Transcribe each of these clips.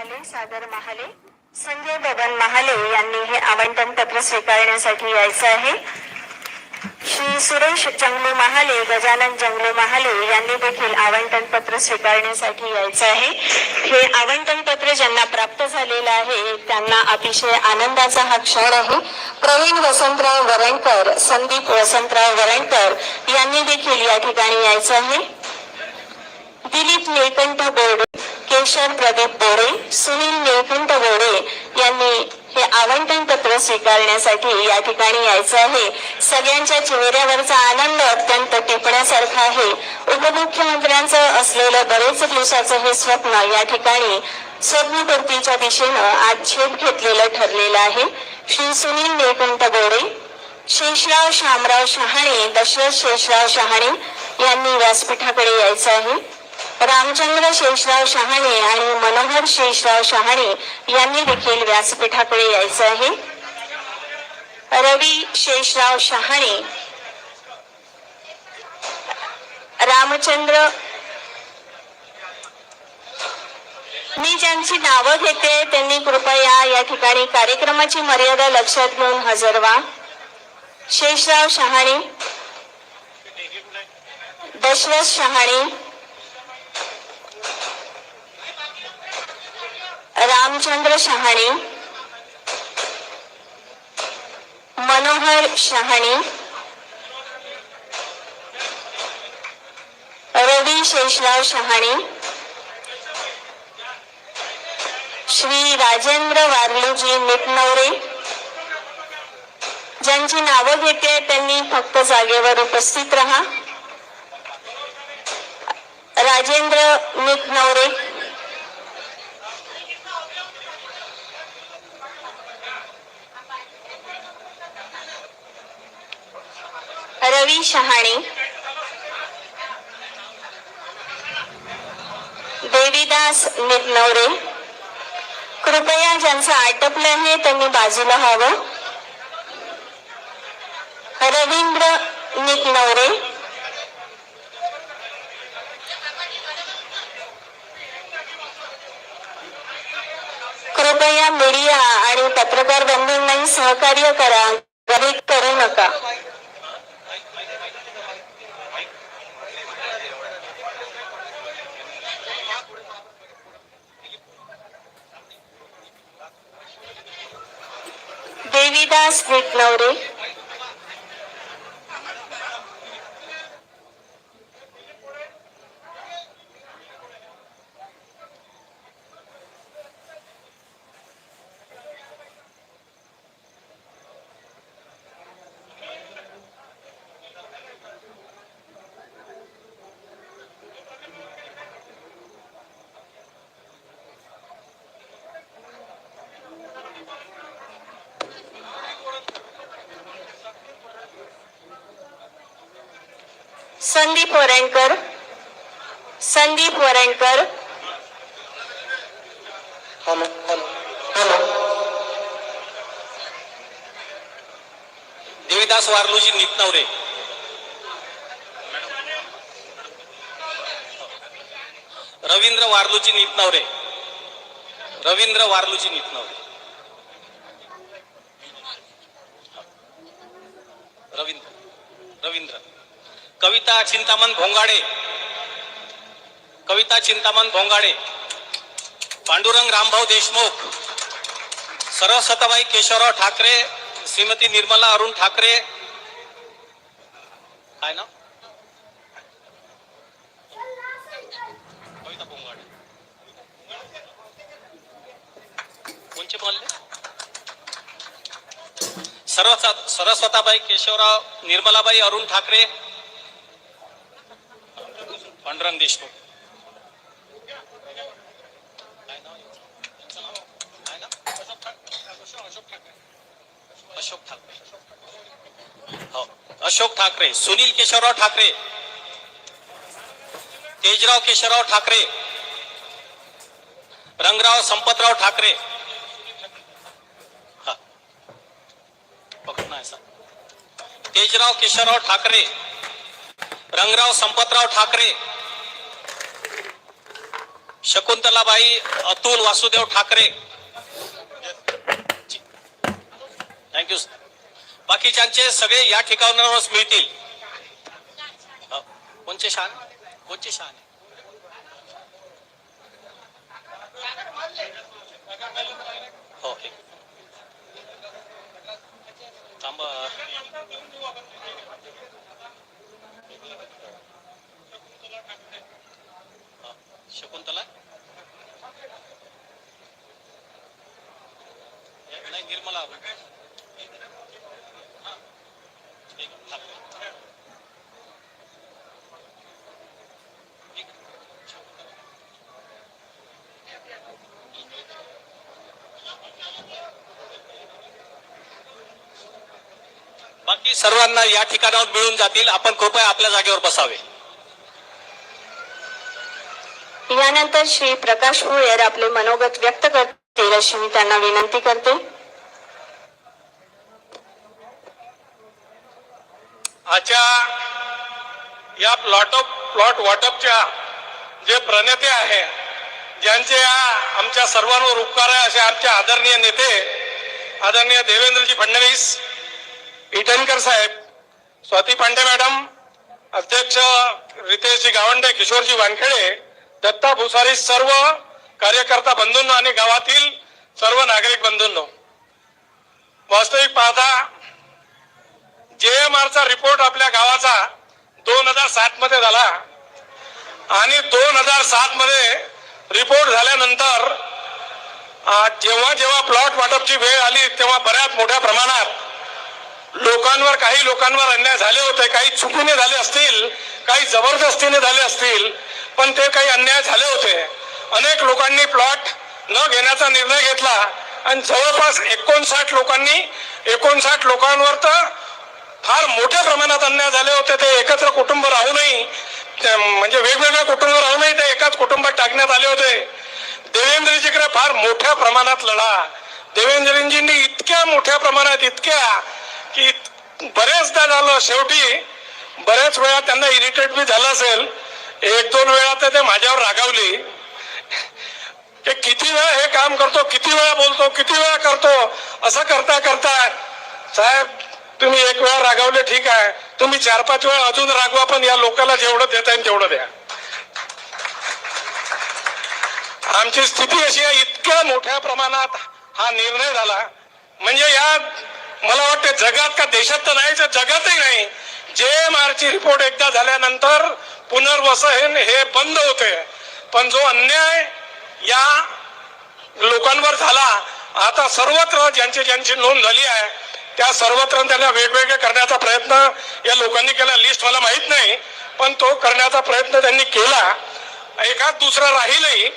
महाले सागर महाले संजय बबन महाले यांनी हे आवंटन पत्र स्वीकारण्यासाठी यायचं आहे. श्री सुरेश जंगलू महाले गजानन जंगलू महाले यांनी देखील आवंटन पत्र स्वीकारण्यासाठी यायचं आहे. हे आवंटन पत्र ज्यांना प्राप्त झालेलं आहे त्यांना अतिशय आनंदाचा हा क्षण आहे. प्रवीण वसंतराव वरणकर संदीप वसंतराव वरणकर यांनी देखील या ठिकाणी यायचं आहे. दिलीप निळकंठ बोर्डे केशव प्रदीप बोडे सुनील निळकंठ बोडे यांनी हे आवंटन पत्र स्वीकारण्यासाठी या ठिकाणी यायचं आहे. सगळ्यांच्या चेहऱ्यावरचा आनंद अत्यंत टिपण्यासारखा आहे. उपमुख्यमंत्र्यांचं असलेलं बरेच दिवसाचं हे स्वप्न या ठिकाणी स्वप्नपूर्तीच्या दिशेनं आज झेप घेतलेलं ठरलेलं आहे. श्री सुनील निळकंठ बोडे शेषराव शामराव शहाणे दशरथ शेषराव शहाणे यांनी व्यासपीठाकडे यायचं आहे. रामचंद्र शेषराव शहाणे आणि मनोहर शेषराव शहाणे यांनी देखील व्यासपीठाकडे यायचं आहे. रवी शेषराव शहाणे रामचंद्र मी ज्यांची नावं घेते त्यांनी कृपया या ठिकाणी कार्यक्रमाची मर्यादा लक्षात घेऊन हजर व्हा. शेषराव शहाणे दशरथ शहाणे रामचंद्र शहाणे मनोहर शहाणे रवी शेषराव शहाणे श्री राजेंद्र वारलूजी निटनवरे ज्यांची नावं घेते त्यांनी फक्त जागेवर उपस्थित राहा. राजेंद्र निटनवरे रवी शहाणे. देवीदास निटनवरे कृपया ज्यांचं आटपलं आहे त्यांनी बाजूला हवं. रवींद्र निटनवरे कृपया मीडिया आणि पत्रकार बंधूंनाही सहकार्य करा. गरीब करू नका. Devidas Sandeep Varankar Sandeep Varankar hello hello Warluji Nitnavare Ravindra Warluji Nitnavare Ravindra Warluji Nitnavare Ravindra Ravindra. कविता चिंतामण भोंगाडे. कविता चिंतामण भोंगाडे. पांडुरंग रामभाऊ देशमुख. सरस्वताबाई केशवराव ठाकरे श्रीमती निर्मला अरुण ठाकरे. काय ना कविता भोंगाडे. कोणचे बोलले? सरस्वताबाई केशवराव निर्मलाबाई अरुण ठाकरे. पांडुरंग देशमुख. अशोक ठाकरे. अशोक ठाकरे. हो अशोक ठाकरे सुनील केशवराव ठाकरे. तेजराव केशवराव ठाकरे. रंगराव संपतराव ठाकरे. तेजराव केशवराव ठाकरे. रंगराव संपतराव ठाकरे. शकुंतलाबाई अतुल वासुदेव ठाकरे. थँक्यू बाकीच्यांचे सगळे या ठिकाणावरच मिळतील. हो. कोणचे शान? कोणचे शान? हो थांबा. शकुंतला? नाही निर्मला बाकी सर्वांना या ठिकाणावर मिळून जातील. आपण कृपया आपल्या जागेवर बसावे. यानंतर श्री प्रकाश भोयर आपले मनोगत व्यक्त करतील अशी मी त्यांना विनंती करते. आजच्या या प्लॉट ऑफ प्लॉट वाटपच्या जे प्रणेते आहे ज्यांचे आमच्या सर्वांवर उपकार आहे असे आमचे आदरणीय नेते आदरणीय देवेंद्रजी फडणवीस इटनकर साहेब स्वाती पांडे मॅडम अध्यक्ष रितेशजी गावंडे किशोरजी वानखेडे दत्ता भुसारी सर्व कार्यकर्ता बंधूंनो आणि गावातील सर्व नागरिक बंधूंनो. वास्तविक पाहता जेएमआरचा रिपोर्ट आपल्या गावाचा दोन हजार सात मध्ये झाला. आणि दोन हजार सात मध्ये रिपोर्ट झाल्यानंतर जेव्हा जेव्हा प्लॉट वाटपची वेळ आली तेव्हा बऱ्याच मोठ्या प्रमाणात लोकांवर काही लोकांवर अन्याय झाले होते काही चुकीने झाले असतील काही जबरदस्तीने झाले असतील पण ते काही अन्याय झाले होते. अनेक लोकांनी प्लॉट न घेण्याचा निर्णय घेतला. आणि जवळपास एकोणसाठ लोकांनी एकोणसाठ लोकांवर तर फार मोठ्या प्रमाणात अन्याय झाले होते. ते एकत्र कुटुंब राहूनही म्हणजे वेगवेगळ्या कुटुंब राहूनही ते एकाच कुटुंबात टाकण्यात आले होते. देवेंद्रजीकडे फार मोठ्या प्रमाणात लढा. देवेंद्रजींनी इतक्या मोठ्या प्रमाणात इतक्या की बरेचदा झालं. शेवटी बऱ्याच वेळा त्यांना इरिटेट बी झालं असेल. एक दोन वेळा तर ते माझ्यावर रागावली. की किती वेळा हे काम करतो किती वेळा बोलतो किती वेळा करतो असं करता करता साहेब तुम्ही एक वेळा रागावले ठीक आहे. तुम्ही चार पाच वेळा अजून रागवा पण या लोकांना जेवढं देता येईल तेवढं द्या. आमची स्थिती अशी आहे इतक्या मोठ्या प्रमाणात हा निर्णय झाला. म्हणजे या मला वाटते जगात का देशात तर नाही तर जगातही नाही. जे मारची रिपोर्ट एकदा झाल्यानंतर पुनर्वसन हे बंद होते पण जो अन्याय या लोकांवर झाला आता सर्वत्र ज्यांची ज्यांची नोंद झाली आहे त्या सर्वत्र त्यांना वेगवेगळे करण्याचा प्रयत्न या लोकांनी केला. लिस्ट मला माहीत नाही पण तो करण्याचा प्रयत्न त्यांनी केला. एखाद दुसरा राहीलही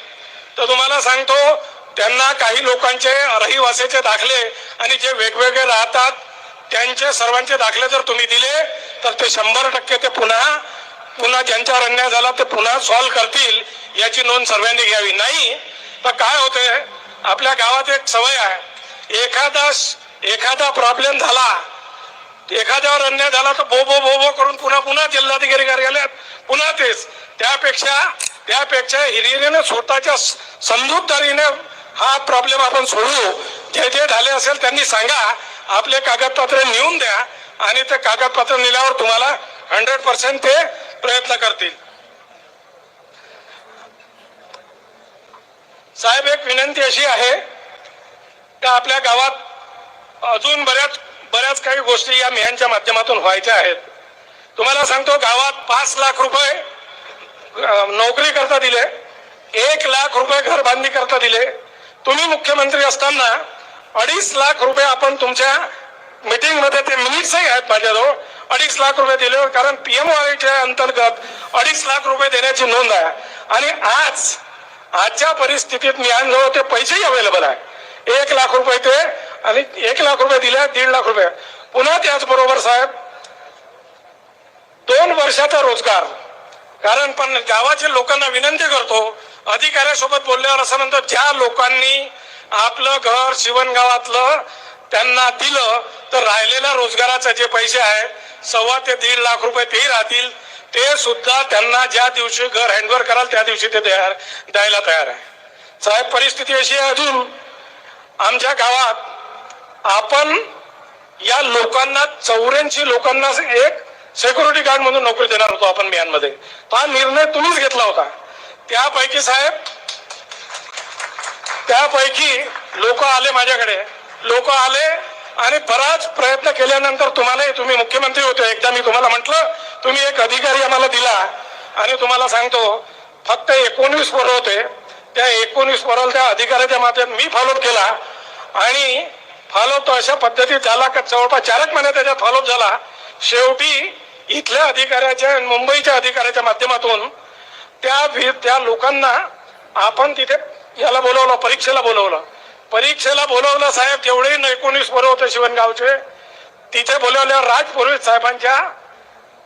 तर तुम्हाला सांगतो त्यांना काही लोकांचे रहिवासीचे दाखले आणि जे वेगवेगळे राहतात त्यांचे सर्वांचे दाखले जर तुम्ही दिले तर ते शंभर टक्के ते पुन्हा पुन्हा ज्यांच्यावर अन्याय झाला ते पुन्हा सॉल्व्ह करतील याची नोंद सर्वांनी घ्यावी. नाही तर काय होते आपल्या गावात एक सवय आहे. एखादा एखादा प्रॉब्लेम झाला एखाद्यावर अन्याय झाला तर बो बो बो बो करून पुन्हा पुन्हा जिल्हाधिकारी कार्यालयात पुन्हा तेच. त्यापेक्षा त्यापेक्षा हिरिरीने स्वतःच्या समजूतदारीने हा प्रॉब्लेम आपण सोडू. जे जे झाले असेल त्यांनी सांगा. आपले कागदपत्र नेऊन द्या आणि ते कागदपत्र नेल्यावर तुम्हाला हंड्रेड पर्सेंट ते प्रयत्न करतील. साहेब एक विनंती अशी आहे का आपल्या गावात अजून बऱ्याच बऱ्याच काही गोष्टी या मिहानच्या माध्यमातून व्हायच्या आहेत. तुम्हाला सांगतो गावात पाच लाख रुपये नोकरी करता दिले. एक लाख रुपये घर बांधणी करता दिले. तुम्ही मुख्यमंत्री असताना अडीच लाख रुपये आपण तुमच्या मीटिंगमध्ये ते मिनिट्सही आहेत माझ्याजवळ अडीच लाख रुपये दिले. कारण पीएमआयच्या अंतर्गत अडीच लाख रुपये देण्याची नोंद आहे. आणि आज आजच्या परिस्थितीत मी आणलो ते पैसेही अवेलेबल आहे. एक लाख रुपये ते आणि एक लाख रुपये दिल्या दीड लाख रुपये. पुन्हा त्याचबरोबर साहेब दोन वर्षाचा रोजगार. कारण पण गावाच्या लोकांना विनंती करतो अधिकाऱ्यासोबत बोलल्यावर असं म्हणतो ज्या लोकांनी आपलं घर शिवणगावातलं त्यांना दिलं तर राहिलेल्या रोजगाराचे जे पैसे आहेत सव्वा ते दीड लाख रुपये ते राहतील. ते सुद्धा त्यांना ज्या दिवशी घर हँडओव्हर कराल त्या दिवशी ते तयार द्यायला तयार आहे. साहेब परिस्थिती अशी आहे अजून. आमच्या गावात आपण या लोकांना चौऱ्याऐंशी लोकांना एक सेक्युरिटी गार्ड म्हणून नोकरी देणार होतो आपण मियानमध्ये. तो हा निर्णय तुम्हीच घेतला होता. त्यापैकी साहेब त्यापैकी लोक आले माझ्याकडे. लोक आले आणि बराच प्रयत्न केल्यानंतर तुम्हाला तुम्ही मुख्यमंत्री होते. एकदा मी तुम्हाला म्हटलं तुम्ही एक अधिकारी आम्हाला दिला आणि तुम्हाला सांगतो फक्त एकोणवीस पोरं होते. त्या एकोणवीस पोराला त्या अधिकाऱ्याच्या माध्यमात मी फॉलोअप केला. आणि फॉलोअप तो अशा पद्धतीत झाला का? जवळपास चारक महिन्यात त्याच्यात फॉलोअप झाला. शेवटी इथल्या अधिकाऱ्याच्या मुंबईच्या अधिकाऱ्याच्या माध्यमातून त्या त्या लोकांना आपण तिथे याला बोलवलं परीक्षेला बोलवलं. परीक्षेला बोलवलं साहेब तेवढे एकोणीस बरोबर होते शिवणगावचे तिथे बोलवल्यावर राज पुरोहित साहेबांच्या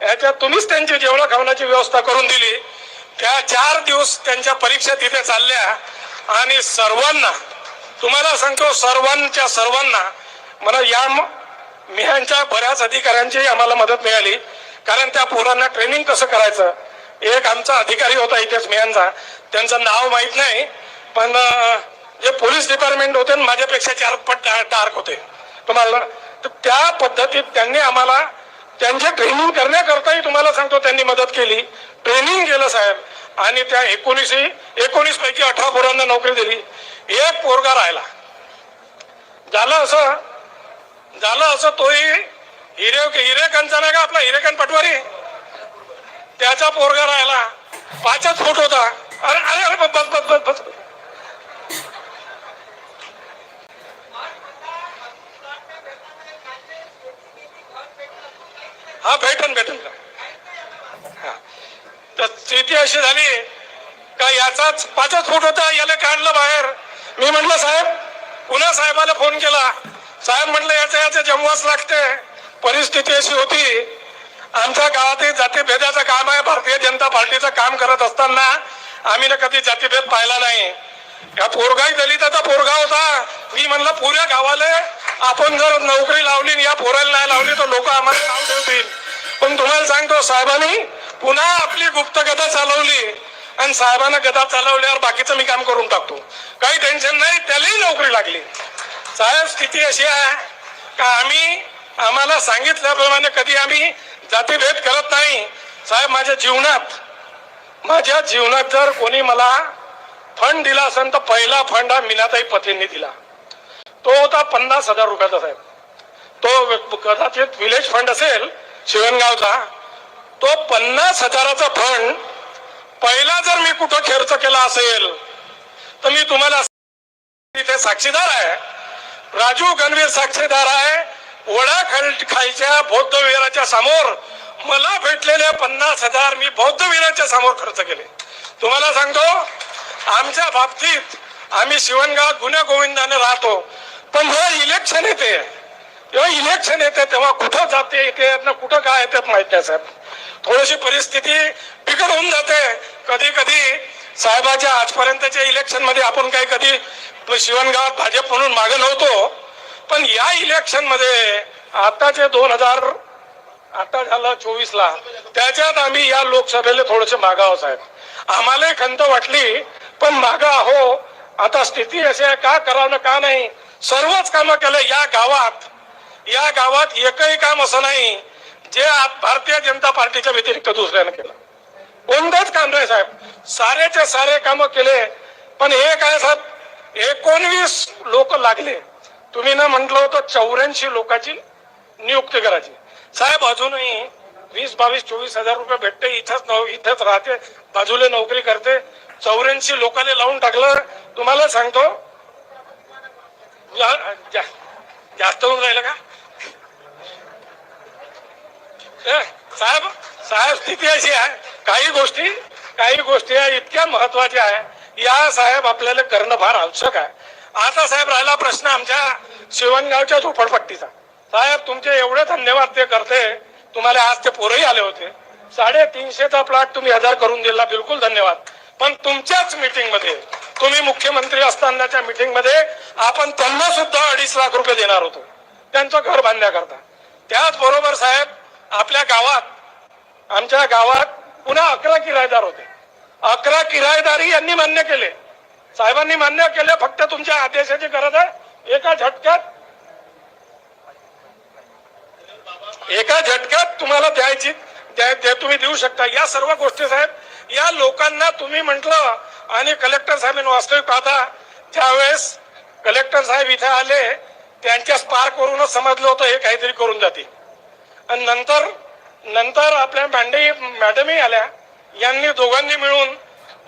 याच्यात तुम्हीच त्यांची जेवढा खावण्याची व्यवस्था करून दिली त्या चार दिवस त्यांच्या परीक्षा तिथे चालल्या आणि सर्वांना तुम्हाला सांगतो सर्वांच्या सर्वांना मला या म- मिहांच्या बऱ्याच अधिकाऱ्यांची आम्हाला मदत मिळाली. कारण त्या पोरांना ट्रेनिंग कसं करायचं? एक आमचा अधिकारी होता इथेच मिहांचा. त्यांचं नाव माहीत नाही पण जे पोलीस डिपार्टमेंट होते माझ्यापेक्षा चार पट डार्क होते. तुम्हाला तर त्या पद्धतीत त्यांनी आम्हाला त्यांचे ट्रेनिंग करण्याकरताही तुम्हाला सांगतो त्यांनी मदत केली. ट्रेनिंग केलं साहेब. आणि त्या एकोणीसही एकोणीस पैकी अठरा पोरांना नोकरी दिली. एक पोरगा राहिला. झालं असं झालं असं तोही हिरे हिरेकनचा नाही का आपला? हिरेकन पटवारी? त्याचा पोरगा राहिला. पाचच फूट होता. अरे अरे अरे बस बस बस बस. हा भेटन भेटन. का हा. तर स्थिती अशी झाली का याचाच पाचच फूट होता याला काढलं बाहेर. मी म्हटलं साहेब पुन्हा साहेबाला फोन केला. साहेब म्हटलं याचं याचं जमवाच लागते. परिस्थिती अशी होती. आमच्या गावातही जातीभेदाचं काम आहे. भारतीय जनता पार्टीचं काम करत असताना आम्ही ना कधी जातीभेद पाहिला नाही. या पोरगाही दलिताचा पोरगा होता. मी म्हणलं पुऱ्या गावाला आपण जर नोकरी लावली या पोराला नाही लावली तर लोक आम्हाला नाव ठेवतील. पण तुम्हाला सांगतो साहेबांनी पुन्हा आपली गुप्त चालवली. आणि साहेबांना गदा चालवल्यावर बाकीचं मी काम करून टाकतो. काही टेन्शन नाही त्यालाही नोकरी लागली. साहेब स्थिती अशी आहे का आम्ही आम्हाला सांगितल्याप्रमाणे कधी आम्ही जातीभेद करत नाही. साहेब माझ्या जीवनात माझ्या जीवनात जर कोणी मला फंड दिला असेल तर पहिला फंड हा मीनाताई पतींनी दिला. तो होता पन्नास हजार रुपयाचा साहेब. तो कदाचित विलेज फंड असेल शिवणगावचा तो पन्नास हजाराचा फंड पहिला जर मी कुठं खर्च केला असेल तर मी तुम्हाला तिथे साक्षीदार आहे. राजू गणवीर साक्षीदार आहे. वडा खाल खालच्या बौद्ध विहाराच्या समोर. मला भेटलेले पन्नास हजार मी बौद्ध विहाराच्या समोर खर्च केले. तुम्हाला सांगतो आमच्या बाबतीत आम्ही शिवणगावात गुन्हे गोविंदाने राहतो पण हे इलेक्शन येते जेव्हा इलेक्शन येते तेव्हा कुठं जाते येते ना कुठं काय येतात माहीत नाही साहेब. थोडीशी परिस्थिती बिकट होऊन जाते. कधी कधी साहेबाच्या आजपर्यंतच्या इलेक्शनमध्ये आपण काही कधी शिवणगावात भाजप म्हणून मागे नव्हतो. पण या इलेक्शनमध्ये आताचे दोन हजार आता झालं चोवीस ला त्याच्यात आम्ही या लोकसभेला थोडस मागाव साहेब. आम्हाला खंत वाटली पण मागा हो आता स्थिती अशी आहे का करावं का नाही? सर्वच कामं केलं या गावात. या गावात एकही काम असं नाही जे भारतीय जनता पार्टीच्या व्यतिरिक्त दुसऱ्यानं केलं. कोणतंच काम नाही साहेब. सारेचे सारे काम केले पण हे काय साहेब? एकोणवीस लोक लागले. तुम्ही ना म्हटलं होतं चौऱ्याऐंशी लोकांची नियुक्ती करायची. साहेब अजूनही वीस बावीस चोवीस हजार रुपये भेटते इथंच नव इथंच राहते बाजूला नोकरी करते. चौऱ्याऐंशी लोकांना लावून टाकलं. तुम्हाला सांगतो जा- जा- जास्त होऊन राहिलं का? साहेब साहेब स्थिती अशी आहे. काही गोष्टी काही गोष्टी या इतक्या महत्त्वाच्या आहे. या साहेब आपल्याला करणं फार आवश्यक आहे. आता साहेब राहिला प्रश्न आमच्या शिवणगावच्या झोपडपट्टीचा. साहेब तुमचे एवढे धन्यवाद ते करते. तुम्हाला आज ते पोरही आले होते. साडेतीनशेचा प्लॉट तुम्ही हजार करून दिला. बिलकुल धन्यवाद. पण तुमच्याच मीटिंगमध्ये तुम्ही मुख्यमंत्री असतानाच्या मीटिंगमध्ये आपण त्यांना सुद्धा अडीच लाख रुपये देणार होतो. त्यांचं घर बांधण्याकरता. त्याचबरोबर साहेब आपल्या गावात आमच्या गावात पुन्हा अकरा किरायदार होते. अकरा किरायदारी यांनी मान्य केले. साहेबांनी मान्य केले फक्त तुमच्या आदेशाची गरज आहे. एका झटक्यात एका झटक्यात तुम्हाला द्यायची तुम्ही देऊ शकता. या सर्व गोष्टी साहेब या लोकांना तुम्ही म्हटलं आणि कलेक्टर साहेबांनी वास्तविक पाहता ज्यावेळेस कलेक्टर साहेब इथे आले त्यांच्या स्पार्क वरूनच समजलं होतं हे काहीतरी करून जाते आणि नंतर नंतर आपल्या मांडे मॅडमही आल्या. यांनी दोघांनी मिळून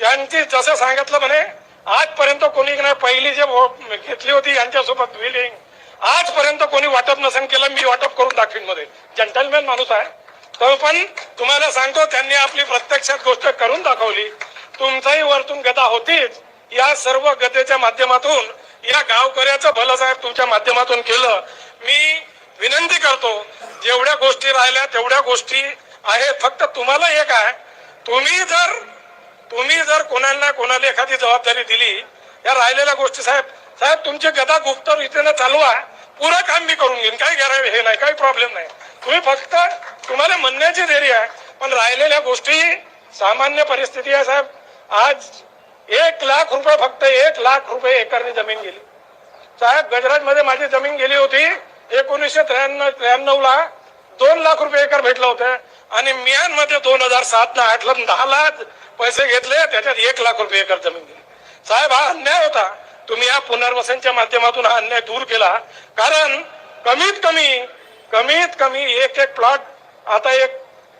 यांची जसं सांगितलं म्हणे आजपर्यंत कोणी नाही पहिली जे भो- घेतली होती यांच्यासोबत विलिंग आजपर्यंत कोणी वाटप नसेल केलं मी वाटप करून दाखवीन मध्ये जंटलमॅन माणूस आहे. तो पण तुम्हाला सांगतो त्यांनी आपली प्रत्यक्षात गोष्ट करून दाखवली. तुमचाही वरतून गदा होतीच. या सर्व गदेच्या माध्यमातून या गावकऱ्याचं भलं साहेब तुमच्या माध्यमातून केलं. मी विनंती करतो जेवढ्या गोष्टी राहिल्या तेवढ्या गोष्टी आहेत. फक्त तुम्हाला एक आहे तुम्ही जर तुम्ही जर कोणाला कोणाला एखादी जबाबदारी दिली या राहिलेल्या गोष्टी साहेब साहेब तुमची गदा गुप्त रीतीनं चालू आहे पुरं काम मी करून घेईन काही गॅर हे नाही काही प्रॉब्लेम नाही. तुम्ही फक्त तुम्हाला म्हणण्याची देरी आहे पण राहिलेल्या गोष्टी सामान्य परिस्थिती आहे साहेब. आज एक लाख रुपये फक्त एक लाख रुपये एकरने जमीन गेली. साहेब गजराजमध्ये माझी जमीन गेली होती एकोणीसशे त्र्याण्णव त्र्याण्णव ला दोन लाख रुपये एकर भेटलं होतं. आणि मियानमध्ये दोन हजार सात ला आठ ला दहा लाख पैसे घेतले त्याच्यात एक लाख रुपये एकर जमीन दिली साहेब हा अन्याय होता. तुम्ही या पुनर्वसनच्या माध्यमातून हा अन्याय दूर केला. कारण कमीत कमी कमीत कमी एक एक प्लॉट आता एक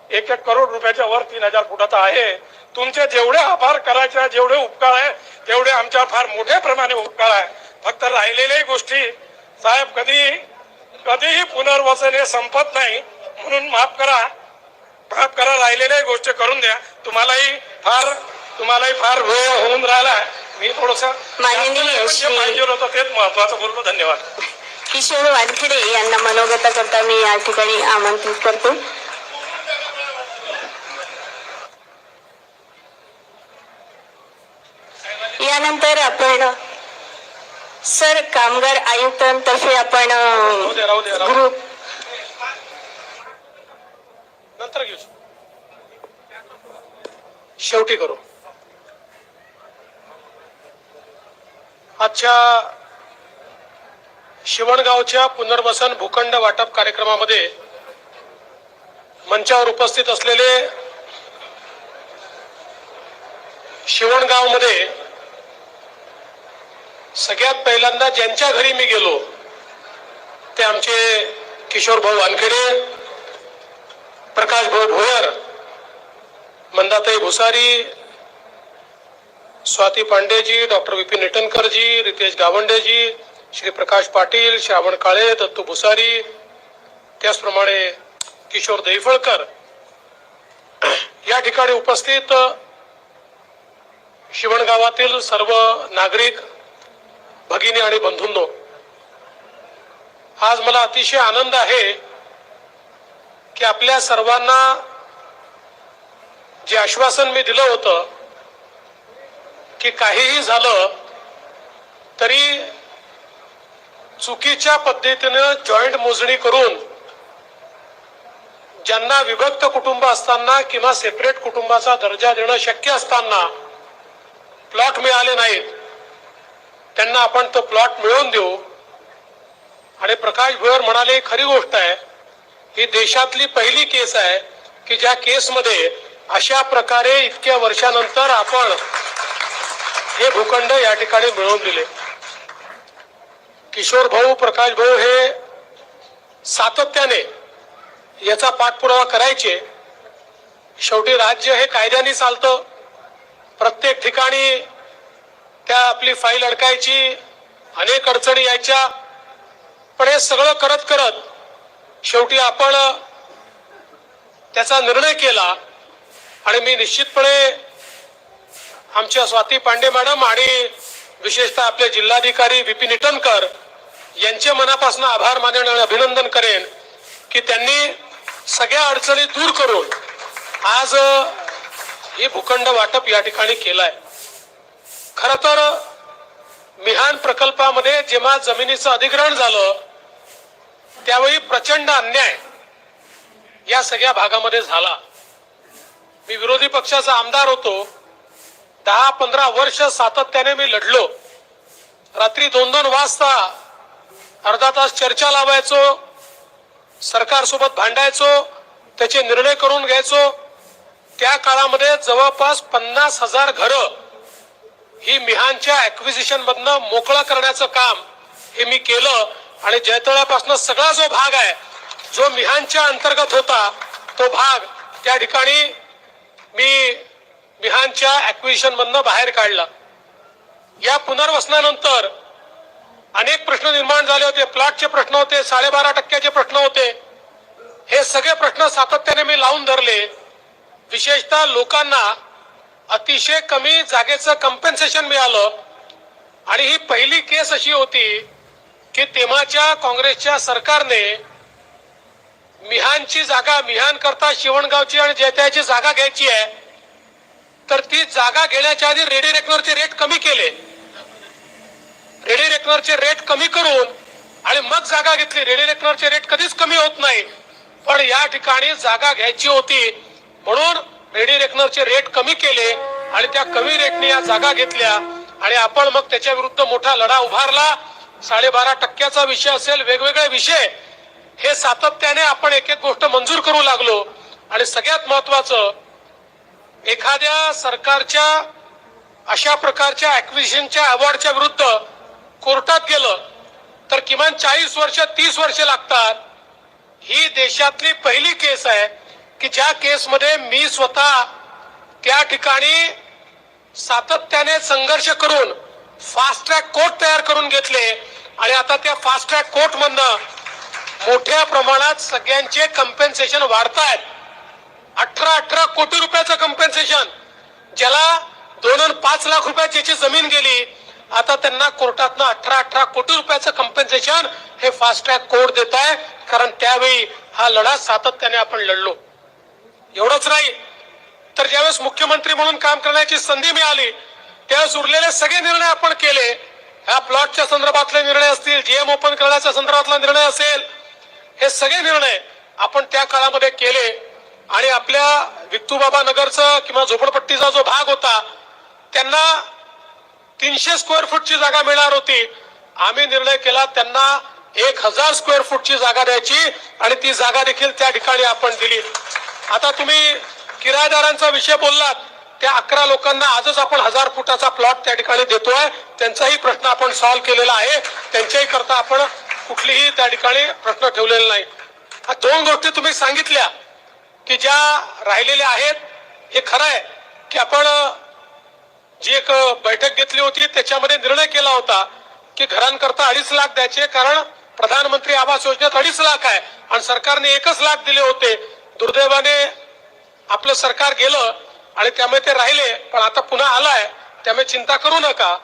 एक एक करोड रुपयाच्या वर तीन हजार फुटाचा आहे. तुमचे जेवढे आभार करायचे जेवढे उपकार आहे तेवढे आमच्या फार मोठ्या प्रमाणे उपकार आहे. फक्त राहिलेल्याही गोष्टी साहेब कधी कधीही पुनर्वसन हे संपत नाही म्हणून माफ करा. माफ करा राहिलेल्या गोष्टी करून द्या. तुम्हालाही फार तुम्हालाही फार वेळ होऊन राहिला. मी थोडस पाहिजे होतं तेच महत्वाचं बोललो धन्यवाद. किशोर वानखेडे यांना मनोगता करता मी या ठिकाणी आमंत्रित करतो. यानंतर आपण सर कामगार आयुक्तांतर्फे आपण राहू दे राहू राहू दे. ग्रुप नंतर घेऊ शेवटी करू आजच्या शिवणगावच्या पुनर्वसन भूखंड वाटप कार्यक्रमामध्ये मंचावर उपस्थित असलेले शिवणगावमध्ये सगळ्यात पहिल्यांदा ज्यांच्या घरी मी गेलो ते आमचे किशोर भाऊ वानखेडे प्रकाश भाऊ भोयर मंदाताई भुसारी स्वाती पांडेजी डॉक्टर विपिन निटनकरजी रितेश गावंडेजी श्री प्रकाश पाटील श्रावण काळे दत्तू भुसारी त्याचप्रमाणे किशोर दैफळकर या ठिकाणी उपस्थित शिवणगावातील सर्व नागरिक भगिनी आणि बंधूंनो आज मला अतिशय आनंद आहे की आपल्या सर्वांना जे आश्वासन मी दिलं होतं की काहीही झालं तरी चुकीच्या पद्धतीनं जॉईंट मोजणी करून ज्यांना विभक्त कुटुंब असताना किंवा सेपरेट कुटुंबाचा दर्जा देणं शक्य असताना प्लॉट मिळाले नाहीत. त्यांना आपण तो प्लॉट मिळवून देऊ. आणि प्रकाश भोयर म्हणाले खरी गोष्ट आहे. ही देशातली पहिली केस आहे की ज्या केसमध्ये अशा प्रकारे इतक्या वर्षानंतर आपण हे भूखंड या ठिकाणी मिळवून दिले. किशोर भाऊ प्रकाश भाऊ हे सातत्याने याचा पाठपुरावा करायचे. शेवटी राज्य हे कायद्याने चालतं. प्रत्येक ठिकाणी त्या आपली फाईल अडकायची अनेक अडचणी यायच्या पण हे सगळं करत करत शेवटी आपण त्याचा निर्णय केला. आणि मी निश्चितपणे आमच्या स्वाती पांडे मॅडम आणि विशेषतः आपले जिल्हाधिकारी विपिन इटनकर यांचे मनापासून आभार मानेन आणि अभिनंदन करेन की त्यांनी सगळ्या अडचणी दूर करून आज हे भूखंड वाटप या ठिकाणी केलंय. खर तर मिहान प्रकल्पामध्ये जेव्हा जमिनीचं अधिग्रहण झालं त्यावेळी प्रचंड अन्याय या सगळ्या भागामध्ये झाला. मी विरोधी पक्षाचा आमदार होतो. दहा पंधरा वर्ष सातत्याने मी लढलो. रात्री दोन दोन वाजता अर्धा तास चर्चा लावायचो सरकारसोबत भांडायचो त्याचे निर्णय करून घ्यायचो. त्या काळामध्ये जवळपास पन्नास हजार घरं ही मिहानच्या ऍक्विजिशन मधनं मोकळं करण्याचं काम हे मी केलं आणि जयतळ्यापासून सगळा जो भाग आहे जो मिहानच्या अंतर्गत होता तो भाग त्या ठिकाणी मी मिहानच्या ऍक्विजिशन मधनं बाहेर काढला. या पुनर्वसनानंतर अनेक प्रश्न निर्माण झाले होते प्लॉटचे प्रश्न होते साडेबारा टक्क्याचे प्रश्न होते. हे सगळे प्रश्न सातत्याने मी लावून धरले. विशेषतः लोकांना अतिशय कमी जागेचं कम्पेन्सेशन मिळालं. आणि ही पहिली केस अशी होती की तेव्हाच्या काँग्रेसच्या सरकारने मिहानची जागा मिहान करता शिवणगावची आणि जेत्याची जागा घ्यायची आहे तर ती जागा घेण्याच्या आधी रेडी रेकनरचे रेट कमी केले. रेडी रेकनरचे रेट कमी करून आणि मग जागा घेतली. रेडी रेकनरचे रेट कधीच कमी होत नाही. पण या ठिकाणी जागा घ्यायची होती. म्हणून रेडी रेकनरचे रेट कमी केले आणि त्या कमी रेटने या जागा घेतल्या आणि आपण मग त्याच्या विरुद्ध मोठा लढा उभारला. साडेबारा टक्क्याचा विषय असेल वेगवेगळे विषय. हे सातत्याने आपण एक एक गोष्ट मंजूर करू लागलो. आणि सगळ्यात महत्वाचं एखाद्या सरकारच्या अशा प्रकारच्या ऍक्विशनच्या अवॉर्डच्या विरुद्ध कोर्टात गेलं तर किमान चाळीस वर्ष तीस वर्ष लागतात. ही देशातली पहिली केस आहे. की ज्या केसमध्ये मी स्वतः त्या ठिकाणी सातत्याने संघर्ष करून फास्ट ट्रॅक कोर्ट तयार करून घेतले आणि आता त्या फास्ट ट्रॅक कोर्ट मधनं मोठ्या प्रमाणात सगळ्यांचे कम्पेन्सेशन वाढतायत. अठरा अठरा कोटी रुपयाचं कम्पेन्सेशन ज्याला दोन पाच लाख रुपयाची ज्याची जमीन गेली आता त्यांना कोर्टातनं अठरा अठरा कोटी रुपयाचं कम्पेन्सेशन हे फास्ट ट्रॅक कोर्ट देत आहे कारण त्यावेळी हा लढा सातत्याने आपण लढलो. एवढंच नाही. तर ज्यावेळेस मुख्यमंत्री म्हणून काम करण्याची संधी मिळाली त्यावेळेस उरलेले सगळे निर्णय आपण केले. ह्या प्लॉटच्या संदर्भातले निर्णय असतील जीएम ओपन करण्याच्या संदर्भातला निर्णय असेल हे सगळे निर्णय आपण त्या काळामध्ये केले. आणि आपल्या विक्तूबाबा नगरचा किंवा झोपडपट्टीचा जो भाग होता त्यांना तीनशे स्क्वेअर फूटची जागा मिळणार होती. आम्ही निर्णय केला त्यांना एक हजार स्क्वेअर फूटची जागा द्यायची आणि ती जागा देखील त्या ठिकाणी आपण दिली. आता तुम्ही किरायदारांचा विषय बोललात त्या अकरा लोकांना आजच आपण हजार फुटाचा प्लॉट त्या ठिकाणी देतोय. त्यांचाही प्रश्न आपण सॉल्व्ह केलेला आहे. त्यांच्याही करता आपण कुठलीही त्या ठिकाणी प्रश्न ठेवलेला नाही. हा दोन गोष्टी तुम्ही सांगितल्या की ज्या राहिलेल्या आहेत हे खरं आहे की आपण जी एक बैठक घेतली होती त्याच्यामध्ये निर्णय केला होता की घरांकरता अडीच लाख द्यायचे कारण प्रधानमंत्री आवास योजनेत अडीच लाख आहे आणि सरकारने एकच लाख दिले होते. दुर्दैवाने आपलं सरकार गेलं आणि त्यामुळे ते राहिले पण आता पुन्हा आलाय. त्यामुळे चिंता करू नका.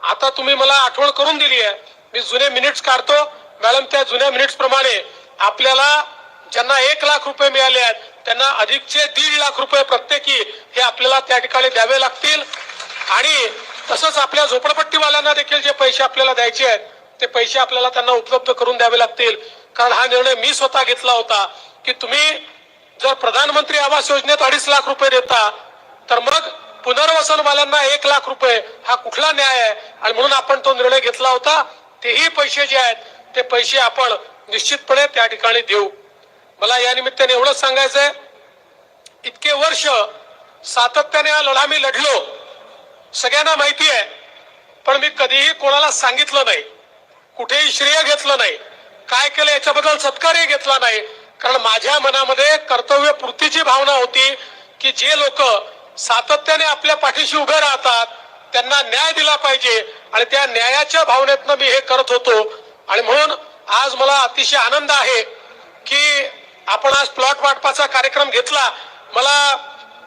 आता तुम्ही मला आठवण करून दिली आहे मी जुने मिनिट्स काढतो. मॅडम त्या जुन्या मिनिट्स प्रमाणे आपल्याला ज्यांना एक लाख रुपये मिळाले आहेत त्यांना अधिकचे दीड लाख रुपये प्रत्येकी हे आपल्याला त्या ठिकाणी द्यावे लागतील. आणि तसंच आपल्या झोपडपट्टीवाल्यांना देखील जे पैसे आपल्याला द्यायचे आहेत ते पैसे आपल्याला त्यांना उपलब्ध करून द्यावे लागतील. कारण हा निर्णय मी स्वतः घेतला होता की तुम्ही जर प्रधानमंत्री आवास योजनेत अडीच लाख रुपये देता तर मग पुनर्वसनवाल्यांना एक लाख रुपये हा कुठला न्याय आहे? आणि म्हणून आपण तो निर्णय घेतला होता तेही पैसे जे आहेत ते पैसे आपण निश्चितपणे त्या ठिकाणी देऊ. मला या निमित्ताने एवढंच सांगायचंय इतके वर्ष सातत्याने हा लढा मी लढलो. सगळ्यांना माहिती आहे पण मी कधीही कोणाला सांगितलं नाही कुठेही श्रेय घेतलं नाही काय केलं याच्याबद्दल सत्कारही घेतला नाही कारण माझ्या मनामध्ये कर्तव्यपूर्तीची भावना होती की जे लोक सातत्याने आपल्या पाठीशी उभे राहतात त्यांना न्याय दिला पाहिजे आणि त्या न्यायाच्या भावनेतनं मी हे करत होतो. आणि म्हणून आज मला अतिशय आनंद आहे की आपण आज प्लॉट वाटपाचा कार्यक्रम घेतला. मला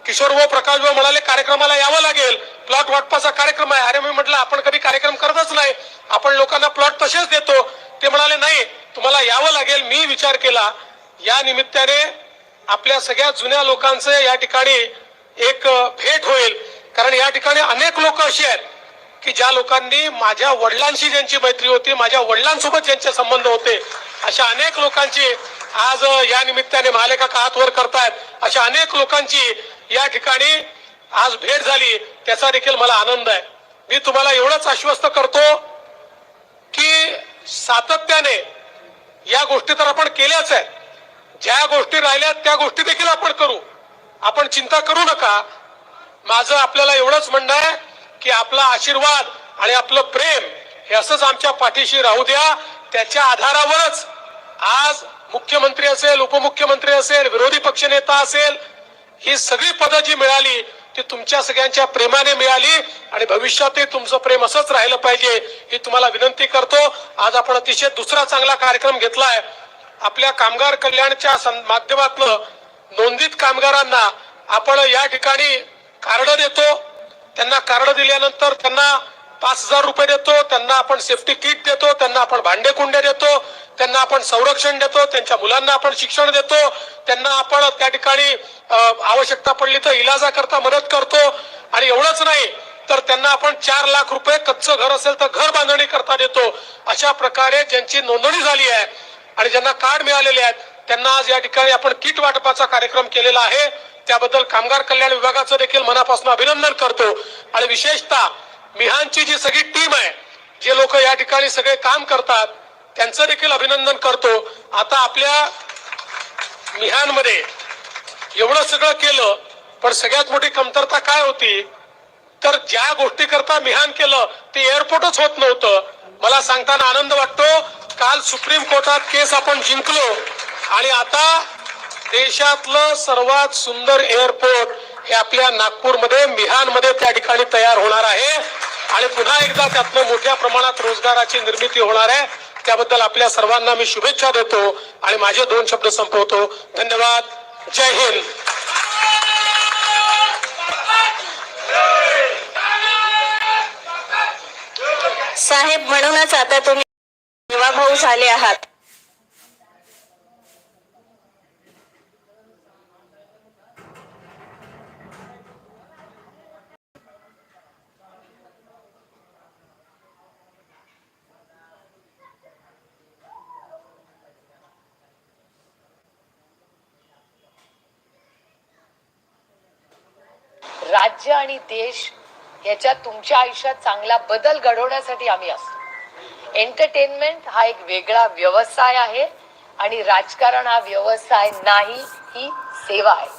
किशोर भाऊ प्रकाश भाऊ म्हणाले कार्यक्रमाला यावं लागेल. प्लॉट वाटपाचा कार्यक्रम आहे. अरे मी म्हटलं आपण कधी कार्यक्रम करतच नाही. आपण लोकांना प्लॉट तसेच देतो. ते म्हणाले नाही तुम्हाला यावं लागेल. मी विचार केला. या निमित्ताने आपल्या सगळ्या जुन्या लोकांचं या ठिकाणी एक भेट होईल. कारण या ठिकाणी अनेक लोक अशी आहेत की ज्या लोकांनी माझ्या वडिलांशी ज्यांची मैत्री होती माझ्या वडिलांसोबत ज्यांचे संबंध होते अशा अनेक लोकांची आज या निमित्ताने महालेखा हात वर करतायत. अशा अनेक लोकांची या ठिकाणी आज भेट झाली. त्याचा देखील मला आनंद आहे. मी तुम्हाला एवढंच आश्वस्त करतो की सातत्याने या गोष्टी तर आपण केल्याच आहेत. ज्या गोष्टी राहिल्या त्या गोष्टी देखील आपण करू. आपण चिंता करू नका. माझं आपल्याला एवढंच म्हणणं आहे की आपला आशीर्वाद आणि आपलं प्रेम हे असंच आमच्या पाठीशी राहू द्या. त्याच्या आधारावरच आज मुख्यमंत्री असेल उपमुख्यमंत्री असेल विरोधी पक्षनेता असेल ही सगळी पदं जी मिळाली ती तुमच्या सगळ्यांच्या प्रेमाने मिळाली आणि भविष्यातही तुमचं प्रेम असंच राहिलं पाहिजे ही तुम्हाला विनंती करतो. आज आपण अतिशय दुसरा चांगला कार्यक्रम घेतलाय. आपल्या कामगार कल्याणच्या सं- माध्यमातनं नोंदित कामगारांना आपण या ठिकाणी कार्ड देतो. त्यांना कार्ड दिल्यानंतर त्यांना पाच हजार रुपये देतो. त्यांना आपण सेफ्टी किट देतो. त्यांना आपण भांडे कुंडे देतो. त्यांना आपण संरक्षण देतो. त्यांच्या मुलांना आपण शिक्षण देतो. त्यांना आपण त्या ठिकाणी आवश्यकता पडली तर इलाजाकरता मदत करतो. आणि एवढंच नाही तर त्यांना आपण चार लाख रुपये कच्चं घर असेल तर घर बांधणी करता देतो. अशा प्रकारे ज्यांची नोंदणी झाली आहे आणि ज्यांना कार्ड मिळालेले आहेत त्यांना आज या ठिकाणी आपण किट वाटपाचा कार्यक्रम केलेला आहे. त्याबद्दल कामगार कल्याण विभागाचं देखील मनापासून अभिनंदन करतो. आणि विशेषतः मिहानची जी सगळी टीम आहे जे लोक या ठिकाणी सगळे काम करतात त्यांचं देखील अभिनंदन करतो. आता आपल्या मिहानमध्ये एवढं सगळं केलं पण सगळ्यात मोठी कमतरता काय होती? तर ज्या गोष्टी करता मिहान केलं ते एअरपोर्टच होत नव्हतं. मला सांगताना आनंद वाटतो काल सुप्रीम कोर्टात केस आपण जिंकलो आणि आता देशातलं सर्वात सुंदर एअरपोर्ट हे आपल्या नागपूरमध्ये मिहानमध्ये त्या ठिकाणी तयार होणार आहे. आणि पुन्हा एकदा त्यातनं मोठ्या प्रमाणात रोजगाराची निर्मिती होणार आहे. त्याबद्दल आपल्या सर्वांना मी शुभेच्छा देतो आणि माझे दोन शब्द संपवतो. धन्यवाद. जय हिंद. साहेब म्हणूनच आता तुम्ही भाऊ झाले आहात. राज्य आणि देश याच्यात तुमच्या आयुष्यात चांगला बदल घडवण्यासाठी आम्ही असतो. एंटरटेनमेंट हा एक वेगळा व्यवसाय आहे आणि राजकारण हा व्यवसाय नाही ही सेवा आहे.